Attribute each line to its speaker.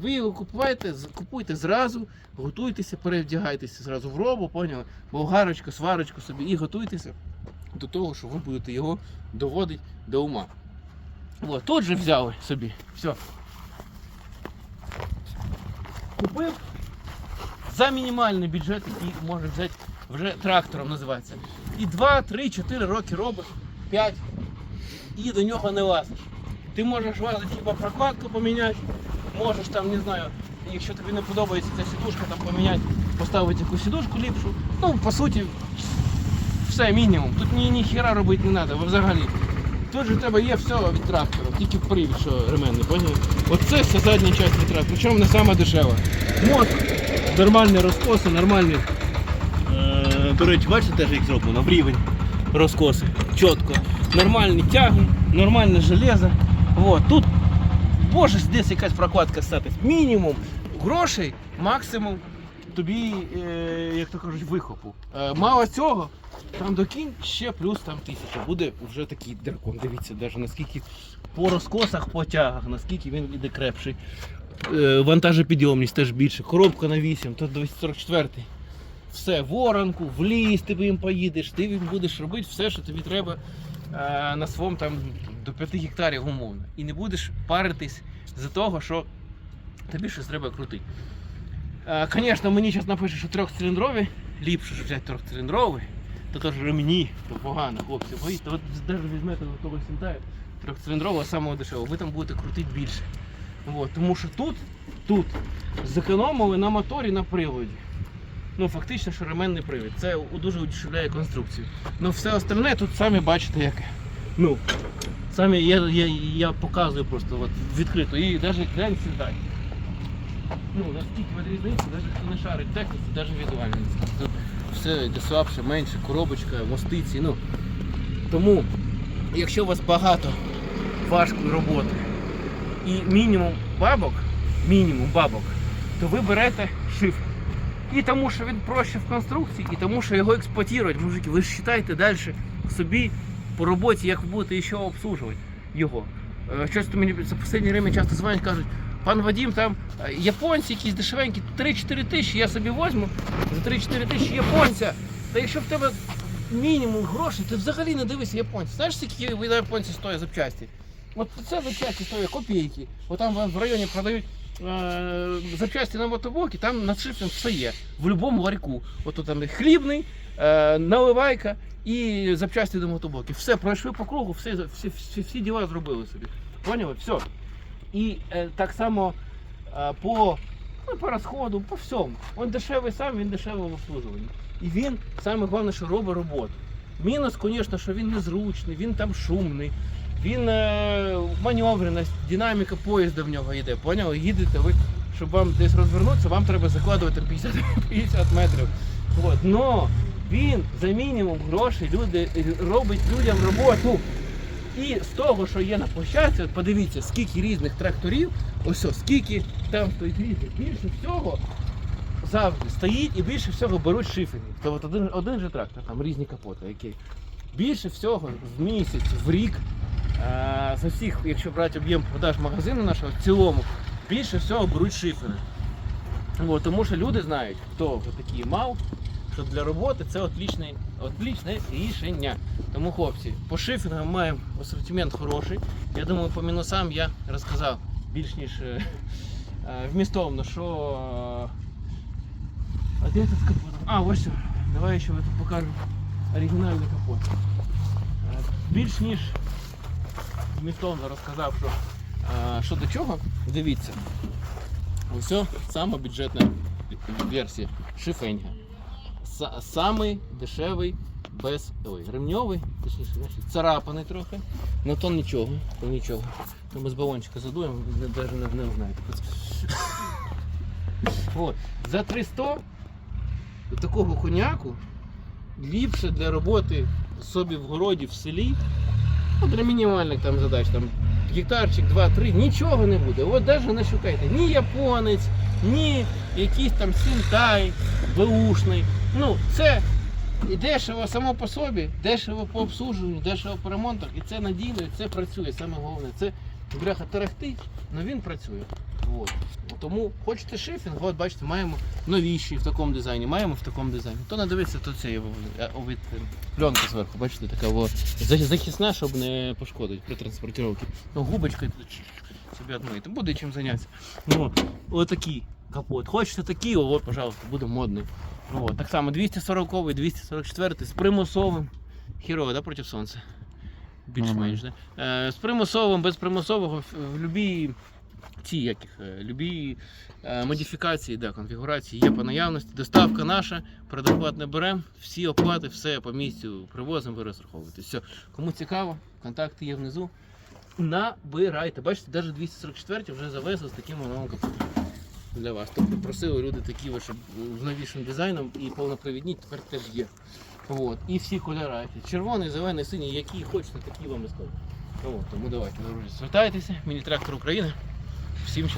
Speaker 1: Ви його купуєте, купуйте зразу, готуйтеся, перевдягайтеся зразу в робу, поняли? Болгарочку, сварочку собі і готуйтеся до того, що ви будете його доводити до ума. От, тут же взяли собі. Все. Купив за мінімальний бюджет, який може взяти вже трактором називається. І 2, 3, 4 роки робиш, 5, і до нього не лазиш. Ти можеш лазити хіба прокладку поміняти, можеш там, не знаю, якщо тобі не подобається ця сідушка, там поміняти, поставити якусь сідушку ліпшу. Ну, по суті, все, мінімум. Тут ні, ні хіра робити не треба, взагалі. Тут же в тебе є все від трактора, тільки привід, що ременний, поняв? Оце вся задня частина трактора, причому не сама дешева. Мозк, нормальні розкоси, нормальні. Е, до речі, бачите теж як зроблено, в рівень розкоси. Чітко. Нормальні тяги, нормальне железо. Вот. Тут може десь якась прокладка статись. Мінімум грошей, максимум тобі, е, як то кажуть, вихопу. Е, мало цього, там докінь ще плюс там тисяча. Буде вже такий дракон. Дивіться, навіть наскільки по розкосах, по тягах, наскільки він іде крепший. Е, вантажопідйомність теж більше. Коробка на 8, то 244. Все, воронку, в ліс ти їм поїдеш, ти їм будеш робити все, що тобі треба на своєму там до 5 гектарів умовно. І не будеш паритись за того, що тобі щось треба крутити. Е, Звісно, мені зараз напишуть, що трьохциліндрові, ліпше ж взяти трьохциліндровий, то теж ремені, то погано, хлопці. Боїться, от навіть візьмете до того сінтаю, трьохциліндрового самого дешевого, ви там будете крутити більше. От, тому що тут, тут зекономили на моторі на приводі. Ну, фактично, що ременний привід. Це дуже удешевляє конструкцію. Ну, все остальне тут самі бачите, яке. Ну, самі я, я, я показую просто от, відкрито. І навіть глянь сідай. Ну, наскільки від різниці, навіть хто не шарить техніці, навіть візуально. Тут все йде слабше, менше, коробочка, мостиці. Ну. Тому, якщо у вас багато важкої роботи і мінімум бабок, мінімум бабок, то ви берете шифр. І тому, що він проще в конструкції, і тому, що його експлуатують, мужики, ви ж вважаєте далі собі по роботі, як ви будете ще обслужувати його. Е, Щось мені за останнє время часто дзвонять, кажуть, пан Вадим, там е, японці якісь дешевенькі, 3-4 тисячі я собі возьму за 3-4 тисячі японця. Та якщо в тебе мінімум грошей, ти взагалі не дивися японців. Знаєш, скільки японці стоять запчасті? От це запчасті стоять копійки. От там в районі продають запчасті на мотоблоки, там над шифром все є. В будь-якому ларьку. От тут там хлібний, е, наливайка і запчасті до мотоблоків. Все, пройшли по кругу, все, всі, всі, всі діла зробили собі. Поняли? Все. І е, так само е, по, ну, по розходу, по всьому. Він дешевий сам, він дешевий в обслуговуванні. І він саме головне, що робить роботу. Мінус, звісно, що він незручний, він там шумний, він е, маневреність, динаміка поїзда в нього йде. Поняли? Їдете ви, щоб вам десь розвернутися, вам треба закладувати 50, 50 метрів. От. Но він за мінімум грошей люди, робить людям роботу. І з того, що є на площадці, от подивіться, скільки різних тракторів, ось скільки там стоїть різних, більше всього завжди стоїть і більше всього беруть шиферів. От один, один же трактор, там різні капоти, які. Більше всього в місяць, в рік, е, за всіх, якщо брати об'єм продаж магазину нашого в цілому, більше всього беруть шифери. От, тому що люди знають, хто такий мав, що для роботи це отлічне, отлічне рішення. Тому, хлопці, по шиферам маємо асортимент хороший. Я думаю, по мінусам я розказав більш ніж е, е, вмістовно, що. е, А де тут капот? А, ось. Давай ще покажу оригінальний капот. Е, Більш ніж вмістовно розказав, що, е, що до чого. Дивіться. Ось сама бюджетна версія шифенга. Са- Самий дешевий без ой, ремньовий, точніше, царапаний трохи. Ну то нічого, то нічого. То ми з балончика задуємо, навіть не, не знаєте. От. За 300 такого коняку ліпше для роботи собі в городі, в селі, ну, для мінімальних там задач, там гектарчик, 2-3, нічого не буде. От навіть не шукайте ні японець, ні якийсь там сінтай, беушний. Ну, це і дешево само по собі, дешево по обслуженню, дешево по ремонтах, і це надійно, і це працює. Саме головне, це бляха тарахти, але він працює. От. Тому хочете шифінг, от бачите, маємо новіші в такому дизайні, маємо в такому дизайні. То не дивіться, то це є е, пленка зверху, бачите, така о, зах- захисна, щоб не пошкодити при транспортировці. Ну, чик-чик, собі одмити. Буде чим зайнятися. Ну, отакий капот. Хочете такий, о, от, пожалуйста, буде модний. Ну, от. Так само 240-й, 244 з примусовим. Хірово, да, проти сонця. Більш-менш, да? Е, з примусовим, без примусового в, любій ці яких, е, любі е, модифікації, да, конфігурації є по наявності. Доставка наша, предоплат не беремо, всі оплати, все по місцю привозимо, ви розраховуєте. Все. Кому цікаво, контакти є внизу. Набирайте. Бачите, навіть 244 вже завезли з таким новим для вас. Тобто просили люди такі, щоб з новішим дизайном і повнопровідні тепер теж є. От. І всі кольори. Червоний, зелений, синій, які хочете, такі вам і скажуть. Тому давайте, друзі, звертайтеся. Міні-трактор України. Всім.